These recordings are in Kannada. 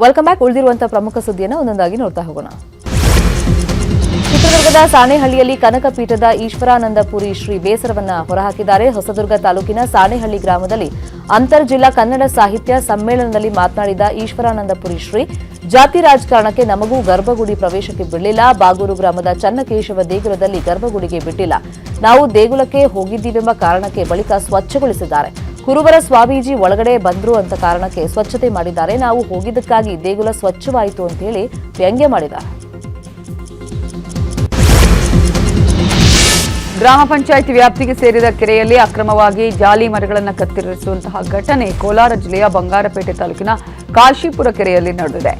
ವೆಲ್ಕಮ್ ಬ್ಯಾಕ್ ಉಳಿದಿರುವಂತಹ ಪ್ರಮುಖ ಸುದ್ದಿಯನ್ನು ಒಂದೊಂದಾಗಿ ನೋಡ್ತಾ ಹೋಗೋಣ. ಚಿತ್ರದುರ್ಗದ ಸಾಣೆಹಳ್ಳಿಯಲ್ಲಿ ಕನಕ ಪೀಠದ ಈಶ್ವರಾನಂದಪುರಿ ಶ್ರೀ ಬೇಸರವನ್ನ ಹೊರಹಾಕಿದ್ದಾರೆ. ಹೊಸದುರ್ಗ ತಾಲೂಕಿನ ಸಾಣೆಹಳ್ಳಿ ಗ್ರಾಮದಲ್ಲಿ ಅಂತರ್ ಜಿಲ್ಲಾ ಕನ್ನಡ ಸಾಹಿತ್ಯ ಸಮ್ಮೇಳನದಲ್ಲಿ ಮಾತನಾಡಿದ ಈಶ್ವರಾನಂದಪುರಿ ಶ್ರೀ, ಜಾತಿ ರಾಜಕಾರಣಕ್ಕೆ ನಮಗೂ ಗರ್ಭಗುಡಿ ಪ್ರವೇಶಕ್ಕೆ ಬಿಡಲಿಲ್ಲ. ಬಾಗೂರು ಗ್ರಾಮದ ಚನ್ನಕೇಶವ ದೇಗುಲದಲ್ಲಿ ಗರ್ಭಗುಡಿಗೆ ಬಿಟ್ಟಿಲ್ಲ. ನಾವು ದೇಗುಲಕ್ಕೆ ಹೋಗಿದ್ದೀವೆಂಬ ಕಾರಣಕ್ಕೆ ಬಳಿಕ ಸ್ವಚ್ಛಗೊಳಿಸಿದ್ದಾರೆ. ಕುರುಬರ ಸ್ವಾಮೀಜಿ ಒಳಗಡೆ ಬಂದ್ರು ಅಂತ ಕಾರಣಕ್ಕೆ ಸ್ವಚ್ಛತೆ ಮಾಡಿದ್ದಾರೆ. ನಾವು ಹೋಗಿದ್ದಕ್ಕಾಗಿ ದೇಗುಲ ಸ್ವಚ್ಛವಾಯಿತು ಅಂತ ಹೇಳಿ ವ್ಯಂಗ್ಯ ಮಾಡಿದ್ದಾರೆ. ಗ್ರಾಮ ಪಂಚಾಯಿತಿ ವ್ಯಾಪ್ತಿಗೆ ಸೇರಿದ ಕೆರೆಯಲ್ಲಿ ಅಕ್ರಮವಾಗಿ ಜಾಲಿ ಮರಗಳನ್ನು ಕತ್ತರಿಸುವಂತಹ ಘಟನೆ ಕೋಲಾರ ಜಿಲ್ಲೆಯ ಬಂಗಾರಪೇಟೆ ತಾಲೂಕಿನ ಕಾಶಿಪುರ ಕೆರೆಯಲ್ಲಿ ನಡೆದಿದೆ.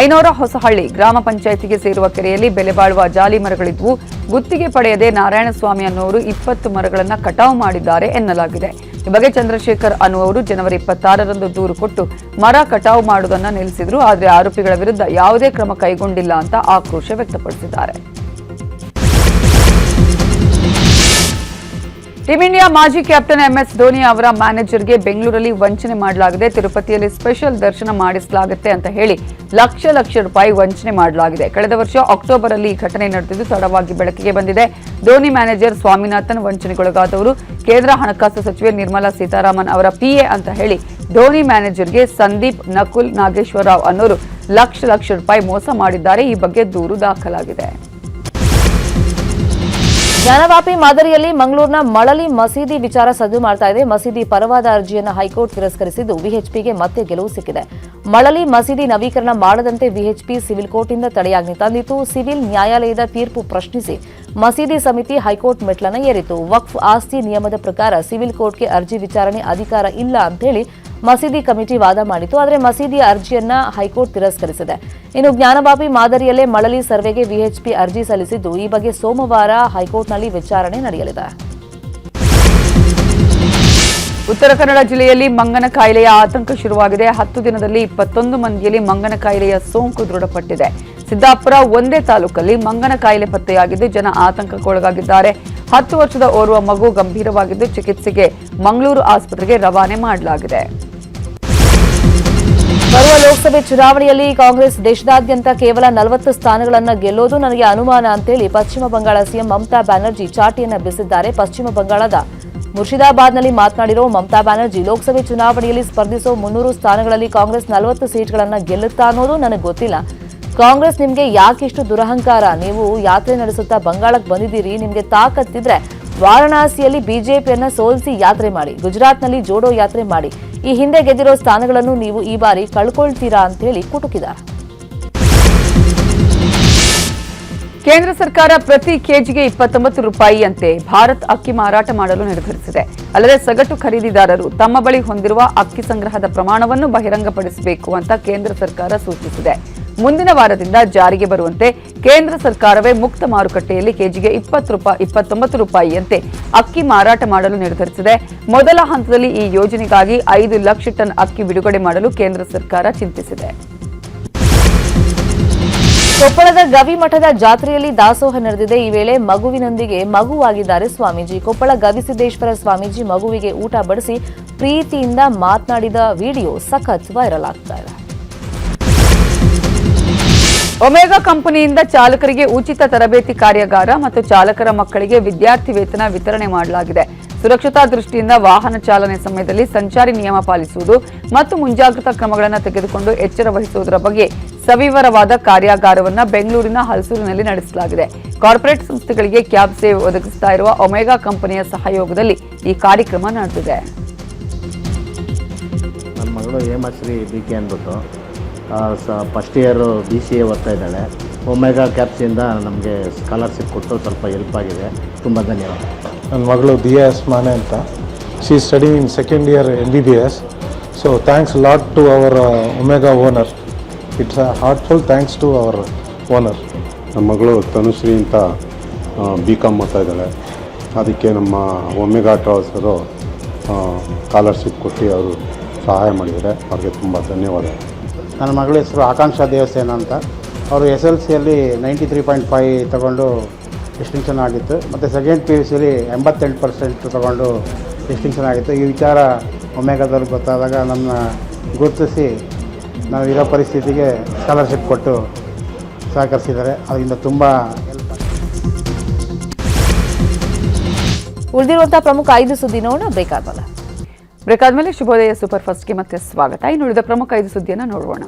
ಐನೂರ ಹೊಸಹಳ್ಳಿ ಗ್ರಾಮ ಪಂಚಾಯಿತಿಗೆ ಸೇರುವ ಕೆರೆಯಲ್ಲಿ ಬೆಲೆ ಬಾಳುವ ಜಾಲಿ ಮರಗಳಿದ್ವು. ಗುತ್ತಿಗೆ ಪಡೆಯದೆ ನಾರಾಯಣಸ್ವಾಮಿ ಅನ್ನೋರು ಇಪ್ಪತ್ತು ಮರಗಳನ್ನು ಕಟಾವು ಮಾಡಿದ್ದಾರೆ ಎನ್ನಲಾಗಿದೆ. ಈ ಬಗ್ಗೆ ಚಂದ್ರಶೇಖರ್ ಅನ್ನುವರು ಜನವರಿ ಇಪ್ಪತ್ತಾರರಂದು ದೂರು ಕೊಟ್ಟು ಮರ ಕಟಾವು ಮಾಡುವುದನ್ನು ನಿಲ್ಲಿಸಿದ್ರು. ಆದರೆ ಆರೋಪಿಗಳ ವಿರುದ್ಧ ಯಾವುದೇ ಕ್ರಮ ಕೈಗೊಂಡಿಲ್ಲ ಅಂತ ಆಕ್ರೋಶ ವ್ಯಕ್ತಪಡಿಸಿದ್ದಾರೆ. ಟೀಂ ಇಂಡಿಯಾ ಮಾಜಿ ಕ್ಯಾಪ್ಟನ್ ಎಂಎಸ್ ಧೋನಿ ಅವರ ಮ್ಯಾನೇಜರ್ಗೆ ಬೆಂಗಳೂರಲ್ಲಿ ವಂಚನೆ ಮಾಡಲಾಗಿದೆ. ತಿರುಪತಿಯಲ್ಲಿ ಸ್ಪೆಷಲ್ ದರ್ಶನ ಮಾಡಿಸಲಾಗುತ್ತೆ ಅಂತ ಹೇಳಿ ಲಕ್ಷ ಲಕ್ಷ ರೂಪಾಯಿ ವಂಚನೆ ಮಾಡಲಾಗಿದೆ. ಕಳೆದ ವರ್ಷ ಅಕ್ಟೋಬರ್ ಅಲ್ಲಿ ಈ ಘಟನೆ ನಡೆದಿದ್ದು ತಡವಾಗಿ ಬೆಳಕಿಗೆ ಬಂದಿದೆ. ಧೋನಿ ಮ್ಯಾನೇಜರ್ ಸ್ವಾಮಿನಾಥನ್ ವಂಚನೆಗೊಳಗಾದವರು, ಕೇಂದ್ರ ಹಣಕಾಸು ಸಚಿವೆ ನಿರ್ಮಲಾ ಸೀತಾರಾಮನ್ ಅವರ ಪಿಎ ಅಂತ ಹೇಳಿ ಧೋನಿ ಮ್ಯಾನೇಜರ್ಗೆ ಸಂದೀಪ್ ನಕುಲ್ ನಾಗೇಶ್ವರರಾವ್ ಅನ್ನೋರು ಲಕ್ಷ ಲಕ್ಷ ರೂಪಾಯಿ ಮೋಸ ಮಾಡಿದ್ದಾರೆ. ಈ ಬಗ್ಗೆ ದೂರು ದಾಖಲಾಗಿದೆ. ಜ್ಞಾನವಾಪಿ ಮಾದರಿಯಲ್ಲಿ ಮಂಗಳೂರಿನ ಮಳಲಿ ಮಸೀದಿ ವಿಚಾರ ಸದ್ದು ಮಾಡ್ತಾ ಇದೆ. ಮಸೀದಿ ಪರವಾದ ಅರ್ಜಿಯನ್ನು ಹೈಕೋರ್ಟ್ ತಿರಸ್ಕರಿಸಿದ್ದು ವಿಎಚ್ಪಿಗೆ ಮತ್ತೆ ಗೆಲುವು ಸಿಕ್ಕಿದೆ. ಮಳಲಿ ಮಸೀದಿ ನವೀಕರಣ ಮಾಡದಂತೆ ವಿಎಚ್ಪಿ ಸಿವಿಲ್ ಕೋರ್ಟ್ನಿಂದ ತಡೆಯಾಜ್ಞೆ ತಂದಿತು ಸಿವಿಲ್ ನ್ಯಾಯಾಲಯದ ತೀರ್ಪು ಪ್ರಶ್ನಿಸಿ ಮಸೀದಿ ಸಮಿತಿ ಹೈಕೋರ್ಟ್ ಮೆಟ್ಲನ್ನು ಏರಿತು ವಕ್ಫ್ ಆಸ್ತಿ ನಿಯಮದ ಪ್ರಕಾರ ಸಿವಿಲ್ ಕೋರ್ಟ್ಗೆ ಅರ್ಜಿ ವಿಚಾರಣೆ ಅಧಿಕಾರ ಇಲ್ಲ ಅಂತೇಳಿ ಮಸೀದಿ ಕಮಿಟಿ ವಾದ ಮಾಡಿತು ಆದರೆ ಮಸೀದಿಯ ಅರ್ಜಿಯನ್ನ ಹೈಕೋರ್ಟ್ ತಿರಸ್ಕರಿಸಿದೆ. ಇನ್ನು ಜ್ಞಾನಬಾಬಿ ಮಾದರಿಯಲ್ಲೇ ಮಳಲಿ ಸರ್ವೆಗೆ ವಿಎಚ್ಪಿ ಅರ್ಜಿ ಸಲ್ಲಿಸಿದ್ದು, ಈ ಬಗ್ಗೆ ಸೋಮವಾರ ಹೈಕೋರ್ಟ್ನಲ್ಲಿ ವಿಚಾರಣೆ ನಡೆಯಲಿದೆ. ಉತ್ತರ ಕನ್ನಡ ಜಿಲ್ಲೆಯಲ್ಲಿ ಮಂಗನ ಕಾಯಿಲೆಯ ಆತಂಕ ಶುರುವಾಗಿದೆ. ಹತ್ತು ದಿನದಲ್ಲಿ ಇಪ್ಪತ್ತೊಂದು ಮಂದಿಯಲ್ಲಿ ಮಂಗನ ಕಾಯಿಲೆಯ ಸೋಂಕು ದೃಢಪಟ್ಟಿದೆ. ಸಿದ್ದಾಪುರ ಒಂದೇ ತಾಲೂಕಲ್ಲಿ ಮಂಗನ ಕಾಯಿಲೆ ಪತ್ತೆಯಾಗಿದ್ದು, ಜನ ಆತಂಕಕ್ಕೊಳಗಾಗಿದ್ದಾರೆ. ಹತ್ತು ವರ್ಷದ ಓರ್ವ ಮಗು ಗಂಭೀರವಾಗಿದ್ದು ಚಿಕಿತ್ಸೆಗೆ ಮಂಗಳೂರು ಆಸ್ಪತ್ರೆಗೆ ರವಾನೆ ಮಾಡಲಾಗಿದೆ. ಲೋಕಸಭೆ ಚುನಾವಣೆಯಲ್ಲಿ ಕಾಂಗ್ರೆಸ್ ದೇಶದಾದ್ಯಂತ ಕೇವಲ ನಲವತ್ತು ಸ್ಥಾನಗಳನ್ನು ಗೆಲ್ಲೋದು ನನಗೆ ಅನುಮಾನ ಅಂತೇಳಿ ಪಶ್ಚಿಮ ಬಂಗಾಳ ಸಿಎಂ ಮಮತಾ ಬ್ಯಾನರ್ಜಿ ಚಾಟಿಯನ್ನು ಬಿಸಿದ್ದಾರೆ. ಪಶ್ಚಿಮ ಬಂಗಾಳದ ಮುರ್ಷಿದಾಬಾದ್ನಲ್ಲಿ ಮಾತನಾಡಿರೋ ಮಮತಾ ಬ್ಯಾನರ್ಜಿ, ಲೋಕಸಭೆ ಚುನಾವಣೆಯಲ್ಲಿ ಸ್ಪರ್ಧಿಸೋ ಮುನ್ನೂರು ಸ್ಥಾನಗಳಲ್ಲಿ ಕಾಂಗ್ರೆಸ್ ನಲವತ್ತು ಸೀಟ್ಗಳನ್ನು ಗೆಲ್ಲುತ್ತಾ ಅನ್ನೋದು ನನಗೆ ಗೊತ್ತಿಲ್ಲ. ಕಾಂಗ್ರೆಸ್ ನಿಮಗೆ ಯಾಕಿಷ್ಟು ದುರಹಂಕಾರ, ನೀವು ಯಾತ್ರೆ ನಡೆಸುತ್ತಾ ಬಂಗಾಳಕ್ಕೆ ಬಂದಿದ್ದೀರಿ, ನಿಮಗೆ ತಾಕತ್ತಿದ್ರೆ ವಾರಣಾಸಿಯಲ್ಲಿ ಬಿಜೆಪಿಯನ್ನ ಸೋಲಿಸಿ ಯಾತ್ರೆ ಮಾಡಿ, ಗುಜರಾತ್ನಲ್ಲಿ ಜೋಡೋ ಯಾತ್ರೆ ಮಾಡಿ, ಈ ಹಿಂದೆ ಗೆದ್ದಿರೋ ಸ್ಥಾನಗಳನ್ನು ನೀವು ಈ ಬಾರಿ ಕಳ್ಕೊಳ್ತೀರಾ ಅಂತ ಹೇಳಿ ಕೇಂದ್ರ ಸರ್ಕಾರ ಪ್ರತಿ ಕೆಜಿಗೆ ಇಪ್ಪತ್ತೊಂಬತ್ತು ರೂಪಾಯಿಯಂತೆ ಭಾರತ್ ಅಕ್ಕಿ ಮಾರಾಟ ಮಾಡಲು ನಿರ್ಧರಿಸಿದೆ. ಅಲ್ಲದೆ ಸಗಟು ಖರೀದಿದಾರರು ತಮ್ಮ ಬಳಿ ಹೊಂದಿರುವ ಅಕ್ಕಿ ಸಂಗ್ರಹದ ಪ್ರಮಾಣವನ್ನು ಬಹಿರಂಗಪಡಿಸಬೇಕು ಅಂತ ಕೇಂದ್ರ ಸರ್ಕಾರ ಸೂಚಿಸಿದೆ. ಮುಂದಿನ ವಾರದಿಂದ ಜಾರಿಗೆ ಬರುವಂತೆ ಕೇಂದ್ರ ಸರ್ಕಾರವೇ ಮುಕ್ತ ಮಾರುಕಟ್ಟೆಯಲ್ಲಿ ಕೆಜಿಗೆ ಇಪ್ಪತ್ತು ರೂಪಾಯಿ, ಇಪ್ಪತ್ತೊಂಬತ್ತು ರೂಪಾಯಿಯಂತೆ ಅಕ್ಕಿ ಮಾರಾಟ ಮಾಡಲು ನಿರ್ಧರಿಸಿದೆ. ಮೊದಲ ಹಂತದಲ್ಲಿ ಈ ಯೋಜನೆಗಾಗಿ ಐದು ಲಕ್ಷ ಟನ್ ಅಕ್ಕಿ ಬಿಡುಗಡೆ ಮಾಡಲು ಕೇಂದ್ರ ಸರ್ಕಾರ ಚಿಂತಿಸಿದೆ. ಕೊಪ್ಪಳದ ಗವಿಮಠದ ಜಾತ್ರೆಯಲ್ಲಿ ದಾಸೋಹ ನಡೆದಿದೆ. ಈ ವೇಳೆ ಮಗುವಿನೊಂದಿಗೆ ಮಗುವಾಗಿದ್ದಾರೆ ಸ್ವಾಮೀಜಿ. ಕೊಪ್ಪಳ ಗವಿಸಿದ್ದೇಶ್ವರ ಸ್ವಾಮೀಜಿ ಮಗುವಿಗೆ ಊಟ ಬಡಿಸಿ ಪ್ರೀತಿಯಿಂದ ಮಾತನಾಡಿದ ವಿಡಿಯೋ ಸಖತ್ ವೈರಲ್ ಆಗ್ತಾ ಇದೆ. ಒಮೆಗಾ ಕಂಪನಿಯಿಂದ ಚಾಲಕರಿಗೆ ಉಚಿತ ತರಬೇತಿ ಕಾರ್ಯಾಗಾರ ಮತ್ತು ಚಾಲಕರ ಮಕ್ಕಳಿಗೆ ವಿದ್ಯಾರ್ಥಿ ವೇತನ ವಿತರಣೆ ಮಾಡಲಾಗಿದೆ. ಸುರಕ್ಷತಾ ದೃಷ್ಟಿಯಿಂದ ವಾಹನ ಚಾಲನೆ ಸಮಯದಲ್ಲಿ ಸಂಚಾರಿ ನಿಯಮ ಪಾಲಿಸುವುದು ಮತ್ತು ಮುಂಜಾಗ್ರತಾ ಕ್ರಮಗಳನ್ನು ತೆಗೆದುಕೊಂಡು ಎಚ್ಚರ ವಹಿಸುವುದರ ಬಗ್ಗೆ ಸವಿವರವಾದ ಕಾರ್ಯಾಗಾರವನ್ನು ಬೆಂಗಳೂರಿನ ಹಲಸೂರಿನಲ್ಲಿ ನಡೆಸಲಾಗಿದೆ. ಕಾರ್ಪೊರೇಟ್ ಸಂಸ್ಥೆಗಳಿಗೆ ಕ್ಯಾಬ್ ಸೇವೆ ಒದಗಿಸ್ತಾ ಇರುವ ಒಮೆಗಾ ಕಂಪನಿಯ ಸಹಯೋಗದಲ್ಲಿ ಈ ಕಾರ್ಯಕ್ರಮ ನಡೆದಿದೆ. ಸ first year B C A ಓದ್ತಾ ಇದ್ದಾಳೆ. ಒಮೆಗಾ ಕ್ಯಾಪ್ಸಿಂದ ನಮಗೆ ಸ್ಕಾಲರ್ಶಿಪ್ ಕೊಟ್ಟು ಸ್ವಲ್ಪ ಹೆಲ್ಪ್ ಆಗಿದೆ. ತುಂಬ ಧನ್ಯವಾದ. ನನ್ನ ಮಗಳು ದಿಯಾ ಎಸ್ ಮಾನೆ ಅಂತ. She study in second year M B B S so thanks lot to our Omega owner it's a heartful thanks to our owner ನಮ್ಮ ಮಗಳು ತನುಶ್ರೀ ಅಂತ ಬಿ ಕಾಮ್ ಓದ್ತಾ ಇದ್ದಾಳೆ. ಅದಕ್ಕೆ ನಮ್ಮ ಒಮೆಗಾ ಟ್ರಾವೆಲ್ಸರು ಸ್ಕಾಲರ್ಶಿಪ್ ಕೊಟ್ಟು ಅವರು ಸಹಾಯ ಮಾಡಿದ್ದಾರೆ. ಅವ್ರಿಗೆ ತುಂಬ ಧನ್ಯವಾದ ನನ್ನ ಮಗಳ ಹೆಸರು ಆಕಾಂಕ್ಷಾ ದೇವಸೇನ ಅಂತ. ಅವರು ಎಸ್ ಎಲ್ ಸಿಯಲ್ಲಿ ನೈಂಟಿ ತ್ರೀ ಪಾಯಿಂಟ್ ಫೈ ತಗೊಂಡು ಡಿಸ್ಟಿಂಕ್ಷನ್ ಆಗಿತ್ತು. ಮತ್ತು ಸೆಕೆಂಡ್ ಪಿ ಯು ಸಿಲಿ ಎಂಬತ್ತೆಂಟು ಪರ್ಸೆಂಟ್ ತಗೊಂಡು ಡಿಸ್ಟಿಂಕ್ಷನ್ ಆಗಿತ್ತು. ಈ ವಿಚಾರ ಒಮೆಗಾದವ್ರಿಗೆ ಗೊತ್ತಾದಾಗ ನನ್ನ ಗುರುತಿಸಿ ನಾವು ಇರೋ ಪರಿಸ್ಥಿತಿಗೆ ಸ್ಕಾಲರ್ಶಿಪ್ ಕೊಟ್ಟು ಸಹಕರಿಸಿದ್ದಾರೆ. ಅದರಿಂದ ತುಂಬ ಉಳಿದಿರುವಂತಹ ಪ್ರಮುಖ ಐದು ಸುದ್ದಿ ನೋಡೋಣ. ಬೇಕಾದಲ್ಲ ಬ್ರೇಕ್ ಆದಮೇಲೆ ಶುಭೋದಯ ಸೂಪರ್ ಫಾಸ್ಟ್ಗೆ ಮತ್ತೆ ಸ್ವಾಗತ. ಇನ್ನು ಉಳಿದ ಪ್ರಮುಖ ಐದು ಸುದ್ದಿಯನ್ನು ನೋಡೋಣ.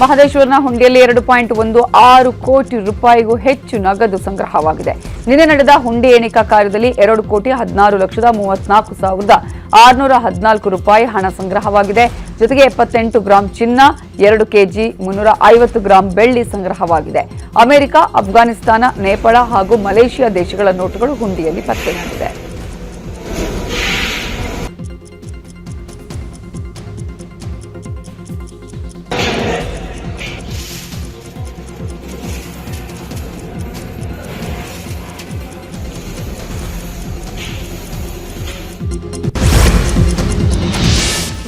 ಮಹದೇಶ್ವರನ ಹುಂಡಿಯಲ್ಲಿ ಎರಡು ಪಾಯಿಂಟ್ ಒಂದು ಆರು ಕೋಟಿ ರೂಪಾಯಿಗೂ ಹೆಚ್ಚು ನಗದು ಸಂಗ್ರಹವಾಗಿದೆ. ನಿನ್ನೆ ನಡೆದ ಹುಂಡಿ ಎಣಿಕಾ ಕಾರ್ಯದಲ್ಲಿ ಎರಡು ಕೋಟಿ ಹದಿನಾರು ಲಕ್ಷದ ಮೂವತ್ನಾಲ್ಕು ಸಾವಿರದ ಆರುನೂರ ಹದಿನಾಲ್ಕು ರೂಪಾಯಿ ಹಣ ಸಂಗ್ರಹವಾಗಿದೆ. ಜೊತೆಗೆ ಎಪ್ಪತ್ತೆಂಟು ಗ್ರಾಂ ಚಿನ್ನ, ಎರಡು ಕೆಜಿ ಮುನ್ನೂರ ಐವತ್ತು ಗ್ರಾಂ ಬೆಳ್ಳಿ ಸಂಗ್ರಹವಾಗಿದೆ. ಅಮೆರಿಕ, ಅಫ್ಘಾನಿಸ್ತಾನ, ನೇಪಾಳ ಹಾಗೂ ಮಲೇಷಿಯಾ ದೇಶಗಳ ನೋಟುಗಳು ಹುಂಡಿಯಲ್ಲಿ ಪತ್ತೆಯಾಗಿದೆ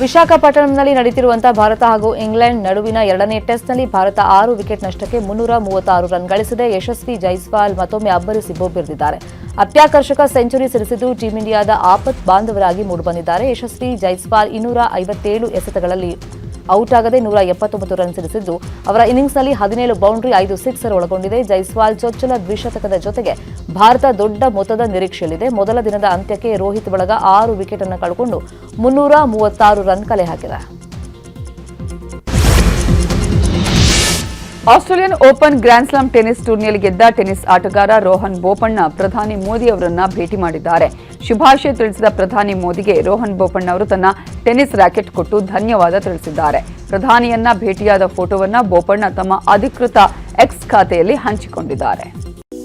ವಿಶಾಖಪಟ್ಟಣಂನಲ್ಲಿ ನಡೆಯುತ್ತಿರುವಂತಹ ಭಾರತ ಹಾಗೂ ಇಂಗ್ಲೆಂಡ್ ನಡುವಿನ ಎರಡನೇ ಟೆಸ್ಟ್ನಲ್ಲಿ ಭಾರತ ಆರು ವಿಕೆಟ್ ನಷ್ಟಕ್ಕೆ ಮುನ್ನೂರ ಮೂವತ್ತಾರು ರನ್ ಗಳಿಸಿದೆ. ಯಶಸ್ವಿ ಜೈಸ್ವಾಲ್ ಮತ್ತೊಮ್ಮೆ ಅಬ್ಬರಿಸಿ ಬೋಬಿರಿದ್ದಾರೆ ಅತ್ಯಾಕರ್ಷಕ ಸೆಂಚುರಿ ಸಿಡಿಸಿದ್ದು ಟೀಂ ಇಂಡಿಯಾದ ಆಪತ್ ಬಾಂಧವರಾಗಿ ಮೂಡಿಬಂದಿದ್ದಾರೆ. ಯಶಸ್ವಿ ಜೈಸ್ವಾಲ್ ಇನ್ನೂರ ಐವತ್ತೇಳು ಎಸೆತಗಳಲ್ಲಿ ಔಟ್ ಆಗದೆ ನೂರ ಎಪ್ಪತ್ತೊಂಬತ್ತು ರನ್ ಸಿಡಿಸಿದ್ದು. ಅವರ ಇನ್ನಿಂಗ್ಸ್ನಲ್ಲಿ ಹದಿನೇಳು ಬೌಂಡ್ರಿ, ಐದು ಸಿಕ್ಸರ್ ಒಳಗೊಂಡಿದೆ. ಜೈಸ್ವಾಲ್ ಚೊಚ್ಚಲ ದ್ವಿಶತಕದ ಜೊತೆಗೆ ಭಾರತ ದೊಡ್ಡ ಮೊತ್ತದ ನಿರೀಕ್ಷೆಯಲ್ಲಿದೆ. ಮೊದಲ ದಿನದ ಅಂತ್ಯಕ್ಕೆ ರೋಹಿತ್ ಬಳಗ ಆರು ವಿಕೆಟ್ ಅನ್ನು ಕಳ್ಕೊಂಡು ಮುನ್ನೂರ ಮೂವತ್ತಾರು ರನ್ ಕಲೆ ಹಾಕಿದೆ. Australian Open Grand Slam tennis ಟೂರ್ನಿಯಲ್ಲಿ ಗೆದ್ದ ಟೆನಿಸ್ ಆಟಗಾರ ರೋಹನ್ ಬೋಪಣ್ಣ ಪ್ರಧಾನಿ ಮೋದಿ ಅವರನ್ನ ಭೇಟಿ ಮಾಡಿದ್ದಾರೆ. ಶುಭಾಶಯ ತಿಳಿಸಿದ ಪ್ರಧಾನಿ ಮೋದಿಗೆ ರೋಹನ್ ಬೋಪಣ್ಣ ಅವರು ತನ್ನ ಟೆನಿಸ್ ರ್ಯಾಕೆಟ್ ಕೊಟ್ಟು ಧನ್ಯವಾದ ತಿಳಿಸಿದ್ದಾರೆ. ಪ್ರಧಾನಿಯನ್ನ ಭೇಟಿಯಾದ ಫೋಟೋವನ್ನ ಬೋಪಣ್ಣ ತಮ್ಮ ಅಧಿಕೃತ ಎಕ್ಸ್ ಖಾತೆಯಲ್ಲಿ ಹಂಚಿಕೊಂಡಿದ್ದಾರೆ.